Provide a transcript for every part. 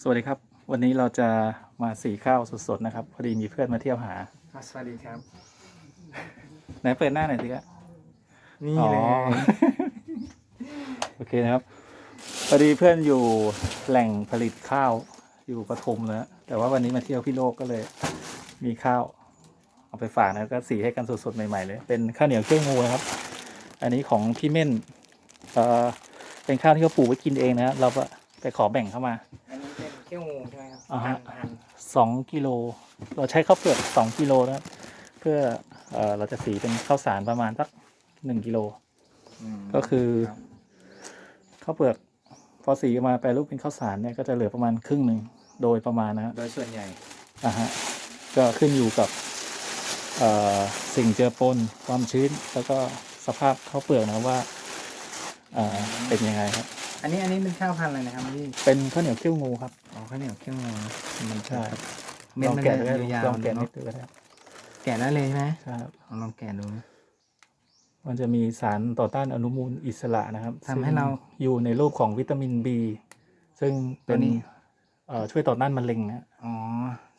สวัสดีครับ วันนี้เราจะมาสีข้าวสดๆนะครับ พอดีมีเพื่อนมาเที่ยวหาอะสวัสดีครับไหนเปิดหน้าหน่อยสิครับนี่อ๋อเลยโอเคนะครับพอดีเพื่อนอยู่แหล่งผลิตข้าวอยู่ปทุมนะแต่ว่าวันนี้มาเที่ยวพี่โลกก็เลย มีข้าว เอาไปฝากนะก็สีให้กันสดๆใหม่ๆเลย เป็นข้าวเหนียวเขี้ยวงูนะครับ อันนี้ของพี่เม่นเอ่อเป็นข้าวที่เขาปลูกไว้กินเองนะเราก็ไปขอแบ่งเข้ามา อ่าฮะหั่นหั่นสองกิโล เราใช้ข้าวเปลือกสองกิโลนะครับเพื่อเออเราจะสีเป็นข้าวสารประมาณสักหนึ่งกิโลมก็คือรับข้าวเปลือกพอสีออกมาแปลรูปเป็นข้าวสารเนี่ยก็จะเหลือประมาณครึ่งหนึ่งโดยประมาณนะฮะโดยส่วนใหญ่อ่าฮะก็ขึ้นอยู่กับเอ่อสิ่งเจือปนความชื้น แล้วก็สภาพข้าวเปลือกนะว่าเอ่อเป็นยังไงครับ อันนี้อันนี้เป็นข้าวพันธุ์อะไรนะครับพี่เป็นข้าวเหนียวเขี้ยวงูครับอ๋อ ข้าวเหนียวเขี้ยวงูมันใช่เม็ดลองมันแกะดูจะได้ยาวลองๆแกะเนนิอะดดูก็ได้ครับแกะได้เลยใช่ไหมใช่ครับ ลองแกะดู มันจะมีสารต่อต้านอนุมูลอิสระนะครับทำให้เราซึ่งอยู่ในรูปของวิตามิน B ซึ่งเป็นตัวนี้ เอ่อช่วยต่อต้านมะเร็งนะอ๋อ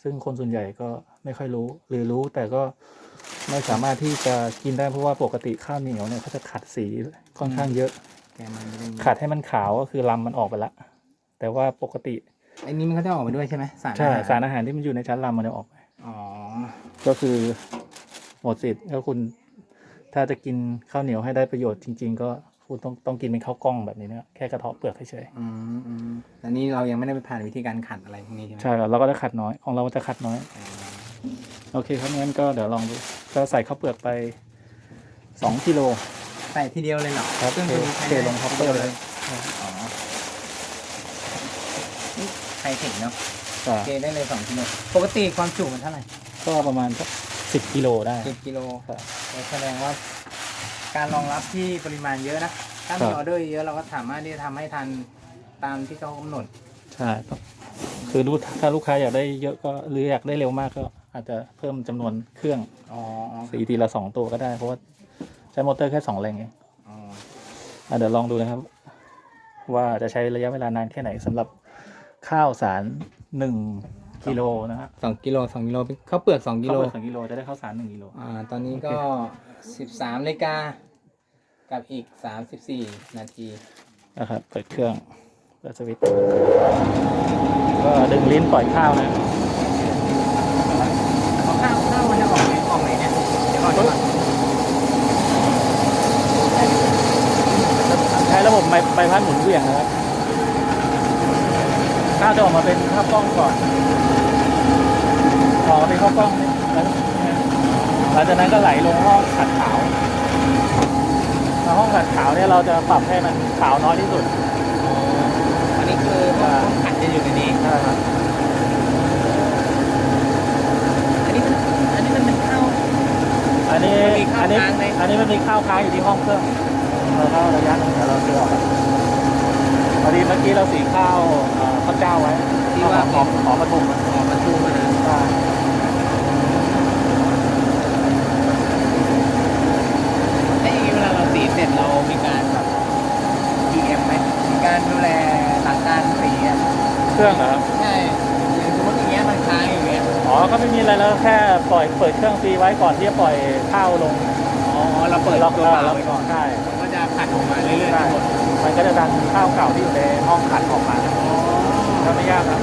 ซึ่งคนส่วนใหญ่ก็ไม่ค่อยรู้ หรือรู้แต่ก็ไม่สามารถที่จะกินได้เพราะว่าปกติข้าวเหนียวเนี่ยเขาจะขัดสีค่อนข้างเยอะ แกะมันจะเป็นขัดให้มันขาวก็คือลำมันออกไปละแต่ว่าปกติ อันนี้มันก็จะออกมาด้วยใช่ไหมสารใช่อหสารอาหารที่มันอยู่ในชั้นลำมันจะออกไปอ๋อก็คือหมดสิทธิ์ก็คุณถ้าจะกินข้าวเหนียวให้ได้ประโยชน์จริง ๆ ก็คุณต้องต้องกินเป็นข้าวกล้องแบบนี้นะแค่กระเทาะเปลือกเฉยอืมอืมแต่นี่เรายังไม่ได้ไปผ่านวิธีการขัดอะไรพวกนี้ใช่ไหมๆใช่ครับเราก็จะขัดน้อยของเราจะขัดน้อยอ๋อโอเคครับงั้นก็เดี๋ยวลองดูก็ใส่ข้าวเปลือกไปสองกิโล ใส่ทีเดียวเลยเหรอครับเครื่องตัวนี้เทใช้ลงท็อปเปอร์เลย อ๋อนี่ ใครถึงเนาะก็เทได้เลยสองกิโลปกติความจุมันเท่าไหร่ก็ประมาณสักสิบกิโลได้ สิบกิโลครับแสดงว่า การรองรับที่ปริมาณเยอะนะถ้าครัมีบออเดอร์เยอะเราก็สามารถที่จะทำให้ทันตามที่เขากำหนด ใช่ครับคือรู้ถ้าลูกค้าอยากได้เยอะก็หรืออยากได้เร็วมากก็อาจจะเพิ่มจำนวนเครื่องอ๋ออ๋อสีทีละสองตัวก็ได้ เพราะว่าใช้มอเตอร์แค่สองแรงเองอ๋ออะเดี๋ยวลองดูนะครับ ว่าจะใช้ระยะเวลานานแค่ไหนสำหรับ ข้าวสารหนึ่งกิโลนะฮะสองกิโลสองกิโลข้าวเปลือกสองกิข้าวโล เปลือกสองกิโลจะได้ข้าวสารหนึ่งกิโล อ่า ตอนนี้ก็สิบสามนาฬิกากับอีกสามสิบสี่นาที นะครับเปิดเครื่องเปิดสวิตช์ก็ดึงลิ้นปล่อยข้าวนะเอาข้าวข้าวมันจะออกไหนออกไหนเนี่ยเดี๋ยวก่อนเดี๋ยวก่อนใช้ระบบใบใบพัดหมุนเวียงนะครับข้าวจะออกมาเป็นข้าวกล้องก่อนออกมาเป็นข้าวกล้องนี่แล้วหลังจากนั้นก็ไหลลงห้องขัดขาวแล้วห้องขัดขาวเนี่ยเราจะปรับให้มันขาวน้อยที่สุดอ๋ออันนี้คือต้องต้องขัดจะอยู่ในนี้ใช่ครับอันนี้มันอันนี้มันเป็นข้าวอันนี้มันมีข้าวอันนี้ค้างไหมอันนี้มันมีข้าวค้างอยู่ที่ห้องเครื่องเราเข้าระยะหนึงเดี๋ยวเราเลือกออกครับ พอดีเมื่อกี้เราสีข้าวเอ่อข้าวเจ้าไว้ที่ว่าหอมหอมประทุมอะออกมาทูมานะใช่แล้วอย่างนี้เวลาเราสีเสร็จเรามีการแบบ PM ไหมมีการดูแลหลังการสีอะเครื่องเหรอครับใช่อย่างสมมติอย่างเงี้ยมันค้างอย่างเงี้ยอ๋อก็ไม่มีอะไรแล้วแค่ปล่อยเปิดเครื่องฟรีไว้ก่อนที่จะปล่อยข้าวลง อ๋อเราเปิดล็อกตัวเปล่าล็อกไว้ก่อนใช่มัน ก็จะดันข้าวเก่าที่อยู่ในห้องขัดออกมาก็ไม่ยากครับ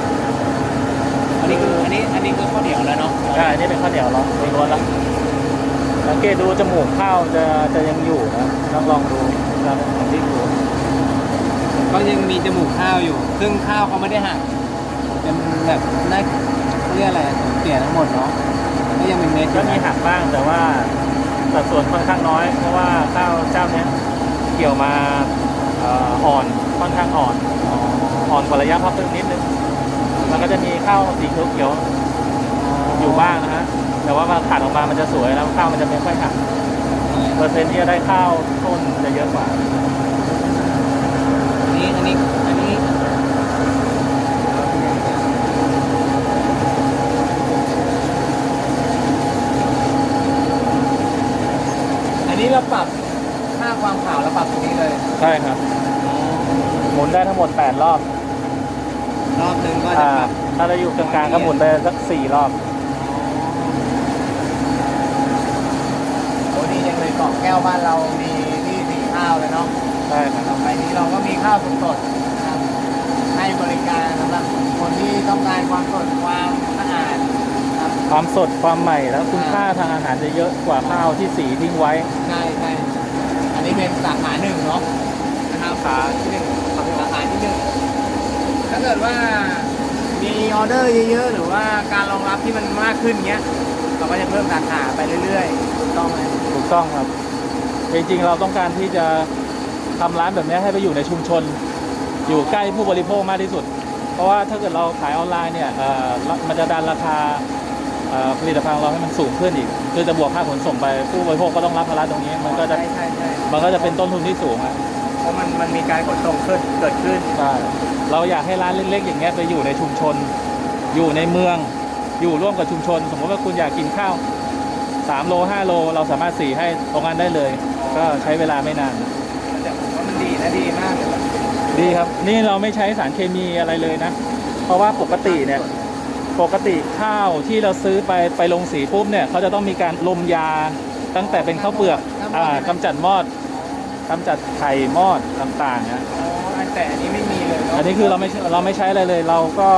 อันนี้คืออันนี้อันนี้คือข้าวเหนียวแล้วเนาะใช่อันนี่เป็นข้าวเหนียวล้วนล้วนๆแล้วสังเกตดูจมูกข้าวจะจะยังอยู่นะลองลองดูครับของที่ดูก็ยังมีจมูกข้าวอยู่ ซึ่งข้าวเขาไม่ได้หักเป็นแบบน่าเรียกอะไรสูญเสียทั้งหมดเนาะก็ยังเป็นเม็ดอก็ยู่มีนะหักบ้างแต่ว่าสัดส่วนค่อนข้างน้อย เพราะว่าข้าวเจ้าเนี้ยเกี่ยวมาเอ่อนค่อนข้างอ่อนอ่อนกว่าระยะพับพึ่งนิดนึงมันก็จะมีข้าวสีเขียวอยู่บ้างนะฮะแต่ว่ามาขัดออกมามันจะสวยแล้วข้าวมันจะไม่ค่อยหักเปอร์เซ็นต์ที่จะได้ข้าวต้นจะเยอะกว่า อันนี้อันนี้อันนี้อันนี้เราปรับค่าความขาวเราปรับตรงนี้เลย ใช่ครับ หมุนได้ทั้งหมด 8 รอบ รอบ หนึ่งก็จะ อ่า ปรับ ถ้าเราอยู่ กลางๆก็หมุนไปสักสี่รอบ โอ้นี่ยังเลยเกาะแก้วบ้านเรามีที่สีข้าวเลยเนาะใช่ครับต่อไปนี้เราก็มีข้าวสดๆนะครับให้บริการสำหรับคนที่ต้องการความสดความสะอาดนะครับ ความสดความใหม่แล้วคุณค่าทางอาหารจะเยอะกว่าข้าวที่สีทิ้งไว้ ใช่ใช่อันนี้เป็นสาขาหนึ่งเนาะนะครับสาขาที่หนึ่งสาขาที่หนึ่งถ้าเกิดว่า มีออเดอร์เยอะๆ หรือว่าการรองรับที่มันมากขึ้นเงี้ย เราก็จะเพิ่มสาขาไปเรื่อยๆถูกต้องไหมถูกต้องครับ จริงๆ เราต้องการที่จะทำร้านแบบนี้ให้ไปอยู่ในชุมชน อยู่ใกล้ผู้บริโภคมากที่สุด เพราะว่าถ้าเกิดเราขายออนไลน์เนี่ยเอ่อมันจะดันราคาเอ่อผลิตภัณฑ์ของเราให้มันสูงขึ้นอีก คือจะบวกค่าขนส่งไปผู้บริโภคก็ต้องรับภาระตรงนี้ มันก็จะใช่ใช่ใช่มันก็จะเป็นต้นทุนที่สูงอะ เพราะมันมันมีการขนส่งขึ้นเกิดขึ้น ใช่เราอยากให้ร้านเล็กๆ อย่างเงี้ยไปอยู่ในชุมชน อยู่ในเมือง อยู่ร่วมกับชุมชน สมมติว่าคุณอยากกินข้าว3โล5โล เราสามารถสีให้ตรงนั้นได้เลย ก็ใช้เวลาไม่นาน แต่ผมว่ามันดีนะดีมากเลยแบบดีครับ นี่เราไม่ใช้สารเคมีอะไรเลยนะ เพราะว่าปกติเนี่ย ปกติข้าวที่เราซื้อไปไปลงสีปุ๊บเนี่ยเขาจะต้องมีการลมยาตั้งแต่เป็นข้าวเปลือกอ่ากำจัดมอด กำจัดไข่มอดต่างๆนะอ๋ออันแต่อันนี้ไม่มีเลยเนาะอันนี้คือเราไม่ใช่เราไม่ใช้อะไรเลย เราก็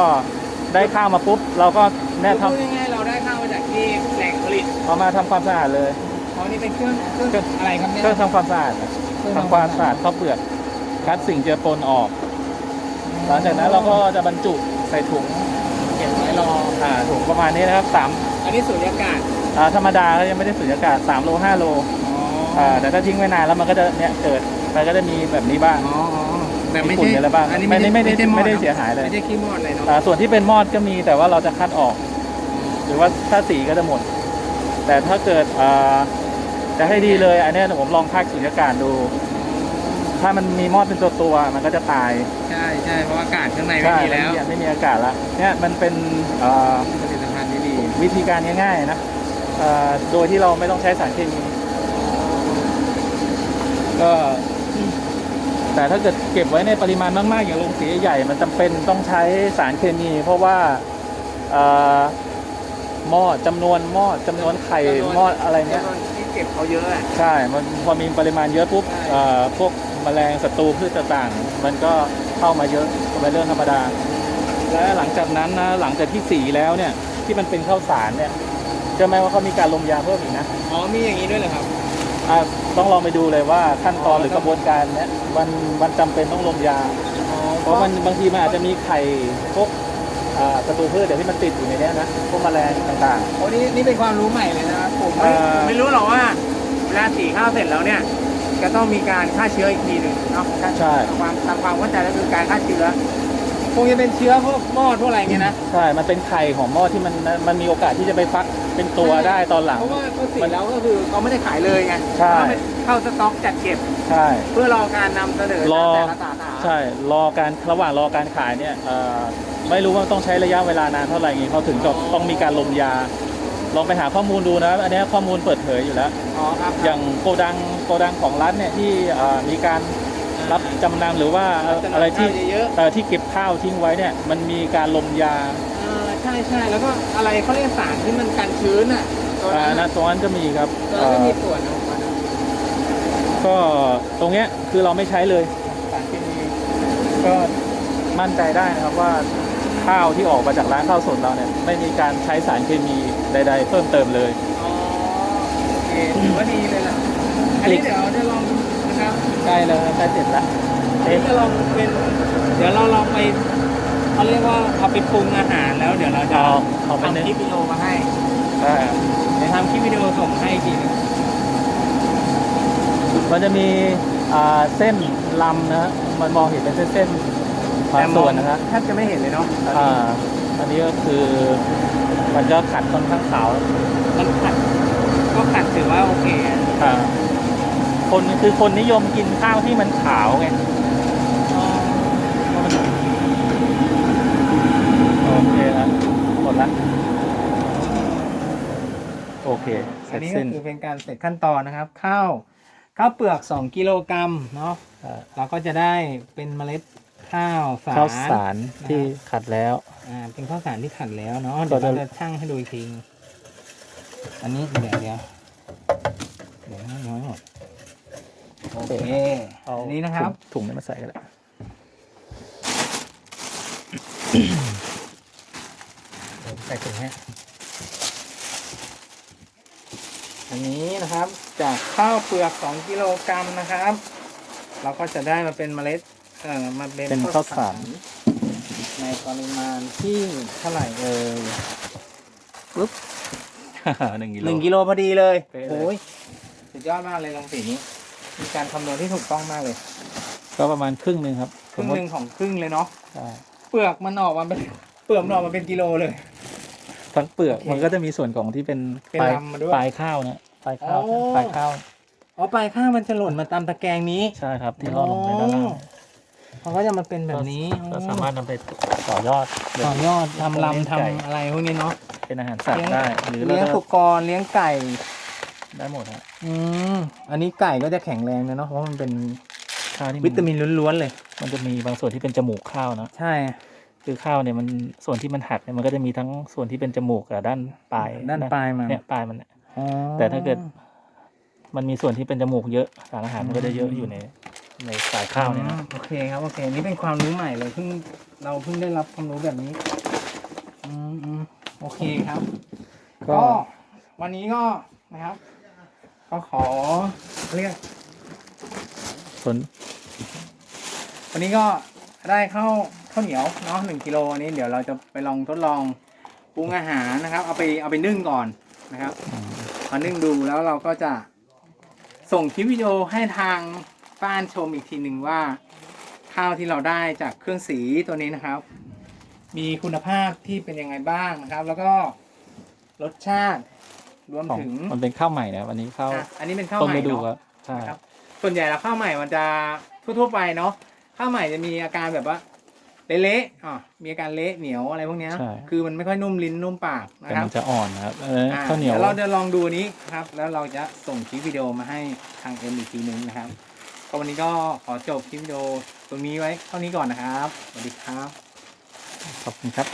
ได้ข้าวมาปุ๊บ เราก็แน่ทพูดง่ายๆเราได้ข้าวมาจากที่แหล่งผลิตำเอามาทำความสะอาดเลย อ๋อนี่เป็นเครื่องเครื่องเครื่อง อะไรครับเนี่ย เครื่องทำความสะอาดทำความสะอาดข้าวเปลือกคัดสิ่งเจือปนออก หลังจากนั้นเราก็จะบรรจุใส่ถุงเก็บไว้รอ อ่าถุงประมาณนี้นะครับสามอันนี้สุญญากาศอ่าธรรมดาก็ยังไม่ได้สุญญากาศ3โล5โล อ๋ออ่าแต่ถ้าทิ้งไว้นานแล้วมันก็จะเนี่ยเกิดมันก็จะมีแบบนี้บ้าง อ๋ออ๋อแต่ไม่มีฝุ่ใช่นอะไรบ้างอันนี้ไม่ได้ไม่ได้ใช่อไม่ได้นอะเสียหายเลย ไม่ใช่ขี้มอดอะไรเนาะอ่าส่วนที่เป็นมอดก็มีแต่ว่าเราจะคัดออก หรือว่าถ้าสีก็จะหมด แต่ถ้าเกิดอ่าจะให้ดีเลยอันเนี้ยผมลองพากสุญญากาศดู ถ้ามันมีมอดเป็นตัวตัวๆมันก็จะตายใช่ใช่เพราะอากาศข้างในไม่ใช่มีแล้วไม่มีไม่มีอากาศละเนี่ยมันเป็นอ่าผลิตภัณฑ์ที่ดีวิธีการง่ายๆนะอ่าโดยที่เราไม่ต้องใช้สารเคมี ก็ แต่ถ้าเกิดเก็บไว้ในปริมาณมากๆ อย่างลงสีใหญ่ๆมันจำเป็นต้องใช้สารเคมี เพราะว่าเอ่อหม้อจำนวนหม้อจำนวนไข่หม้ออะไรเนี้ยจำวที่เก็บเขาเยอะอะใช่มันพอมีปริมาณเยอะปุ๊บใช่เอ่อพวกแมลงศัตรูพืชต่างๆ มันก็เข้ามาเยอะก็เป็นเรื่องธรรมดา และหลังจากนั้นนะหลังจากที่สีแล้วเนี่ยที่มันเป็นข้าวสารเนี่ยเชื่อไหมว่าเขามีการลมยาเพิ่มอีกนะ อ๋อมีอย่างนี้ด้วยเหรอครับ อะต้องลองไปดูเลยว่าขั้นตอนหรือกระบวนการเนี้ยมันมันจำเป็นต้องลมยาอ๋อเพราะมันบางทีมันอาจจะมีไข่พวกอ่าศัตรูพืชเดี๋ยวที่มันติดอยู่ในเนี้ยนะพวกแมลงต่าง โอ้นี่นี่เป็นความรู้ใหม่เลยนะครับผมไม่เอ่อผมไม่รู้หรอกว่าเวลาสีข้าวเสร็จแล้วเนี่ย จะต้องมีการฆ่าเชื้ออีกทีหนึ่งเนาะๆ ใช่ตามความตามความเข้าใจแล้วคือการฆ่าเชื้อ คงจะเป็นเชื้อพวกมอดพวกอะไรเงี้ยนะ ใช่ มันเป็นไข่ของหม้อที่มันมันมีโอกาสที่จะไปฟักเป็นตัวได้ตอนหลัง เพราะว่าเขาสีแล้วก็คือเขาไม่ได้ขายเลยไงใช่ เขาไปเข้าสต็อกจัดเก็บ ใช่ เพื่อรอการนำเสนอรอ แต่ละสาขาใช่ รอการระหว่างรอการขายเนี่ยเอ่อไม่รู้ว่าต้องใช้ระยะเวลานานเท่าไหร่ไงเขาถึงกับต้องมีการลมยา ลองไปหาข้อมูลดูนะอันเนี้ยข้อมูลเปิดเผยอยู่แล้ว อ๋อครับ อย่างโกดังโกดังของรัฐเนี่ยที่เอ่อมีการ รับจำนำหรือว่าอะไรที่เยอะเอ่อที่เก็บข้าวทิ้งไว้เนี่ยมันมีการลมยาๆเออใช่ใช่แล้วก็อะไรเขาเรียกสารที่มันกันชื้นอะตัวอ่านั้นนะอะตรงนั้นก็มีครับตัวเอ่นั้นก็อมีส่วนของมันอะก็ตรงเนี้ยคือเราไม่ใช้เลย สารเคมีก็มั่นใจได้นะครับว่าข้าวที่ออกมาจากร้านข้าวสดเราเนี่ยไม่มีการใช้สารเคมีใด ๆ เพิ่มเติมเลย อ๋อโอเคถือว่าดีเลยล่ะอันนี้เดี๋ยวจะลอง นะครับใกล้แล้วใกล้เสร็จแล้วอันนี้จะลองเป็นเดี๋ยวเราลองไปเขาเรียกว่าเอาไปปรุงอาหารแล้วเดี๋ยวเราจะเอาเอาไปทำนึ่งคลิปวิดีโอมาให้ใช่เดี๋ยวทำคลิปวิดีโอส่งให้อีกทีหนึงมันจะมีอ่าเส้นลำนะฮะมันมองเห็นเป็นเส้นๆบางส่วนนะครับแทบจะไม่เห็นเลยเนาะอ่าอันนี้ก็คือมันก็ขัดค่อนข้างขาวมันขัดก็ขัดถือว่าโอเคอะอ่า คนคือคนนิยมกินข้าวที่มันขาวไงโอเคแล้วหมดละโอเคเสอัร็นจนี้ก็สิ้นคือเป็นการเสร็จขั้นตอนนะครับ ข้าวข้าวเปลือก 2 กิโลกรัมเนาะอ่าเราก็จะได้เป็นเมล็ดข้าวสาร ข้าวสารที่ขัดแล้ว อ่าเป็นข้าวสารที่ขัดแล้วเนาะก็เดี๋ยวจะเราจะชั่งให้ดูอีกที อันนี้เดี๋ยวเดี๋ยวเดี๋ยวให้น้อยหมด โอเคเอาอันนี้นะครับ ถุงถุงนี้มาใส่กันแหละเดี๋ยวใส่ถุงให้อันนี้นะครับจากข้าวเปลือก 2 กิโลกรัมนะครับ เราก็จะได้มาเป็นเมล็ดเอ่อมาเป็นเป็นข้าวสารในปริมาณที่เท่าไหร่เอ่ยหนึ่งกิโลหนึ่งกิโลพอดีเลยเป๊ะเลยโอ้ยสุดยอดมากเลยลงสีนี้ มีการคำนวณที่ถูกต้องมากเลย ก็ประมาณครึ่งหนึ่งครับครึ่งหนึ่งของครึ่งเลยเนาะใช่เปลือกมันออกมาเป็นเปลือกมันออกมาเป็นกิโลเลย ทั้งเปลือกโอเคมันก็จะมีส่วนของที่เป็นเป็นปลายลำมาด้วยปลายข้าวนะปลายข้าวอ๋อปลายข้าวอ๋อปลายข้าวมันจะหล่นมาตามตะแกรงนี้ ใช่ครับ ที่ร่อลงไปด้านล่างมันก็จะมาเป็นแบบนี้ก็สามารถนำไปต่อยอดต่อยอดทำเลี้ยงลำไก่ทำอะไรพวกนี้เนาะเป็นอาหารสัตว์ได้ หรือเราเลี้ยงจะสุกรเลี้ยงไก่ ได้หมดฮะอืมอันนี้ไก่ก็จะแข็งแรงนะเนาะเพราะมันเป็นข้าวที่วิตามินล้วนๆเลย มันจะมีบางส่วนที่เป็นจมูกข้าวนะใช่ คือข้าวเนี่ยมันส่วนที่มันหักเนี่ยมันก็จะมีทั้งส่วนที่เป็นจมูกกับด้านปลายด้านปลายมันเนี่ยปลายมันเนี่ยอ๋อแต่ถ้าเกิด มันมีส่วนที่เป็นจมูกเยอะสารอาหารมันก็จะเยอะอยู่ในในสายข้าวเนี่ยนะอ๋อโอเคครับโอเค นี่เป็นความรู้ใหม่เลยเพิ่งเราเพิ่งได้รับความรู้แบบนี้อืมอืมโอเคครับก็ก็วันนี้ก็นะครับ ก็ขอเรียกส่วนวันนี้ก็ได้ข้าวข้าวเหนียวเนาะหนึ่งกิโลอันนี้เดี๋ยวเราจะไปลองทดลองปรุงอาหารนะครับ เอาไปเอาไปนึ่งก่อนนะครับอพอนึ่งดูแล้วเราก็จะส่งคลิปวิดีโอให้ทางบ้านชมอีกทีหนึ่งว่า ข้าวที่เราได้จากเครื่องสีตัวนี้นะครับ มีคุณภาพที่เป็นยังไงบ้างนะครับ แล้วก็รสชาติ รวมของถึงมันเป็นข้าวใหม่นะวันนี้ข้าวอะอันนี้เป็นข้าวต้มใหม่ฤดูคเนาะรับใช่นะครับ ส่วนใหญ่แล้วข้าวใหม่มันจะทั่วๆไปเนาะข้าวใหม่จะมีอาการแบบว่าเละๆอะมีอาการเละเหนียวอะไรพวกเนี้ยใช่ คือมันไม่ค่อยนุ่มลิ้นนุ่มปากนะแต่ครับมันจะอ่อนนะครับเอออ่ข้าวเหนียว ดี๋เราจะลองดูอันนี้ครับ แล้วเราจะส่งคลิปวิดีโอมาให้ทางเอ็มอีกทีนึงนะครับก็วันนี้ก็ขอจบคลิปวิดีโอตรงนี้ไว้เท่านี้ก่อนนะครับสวัสดีครับ ขอบคุณครับ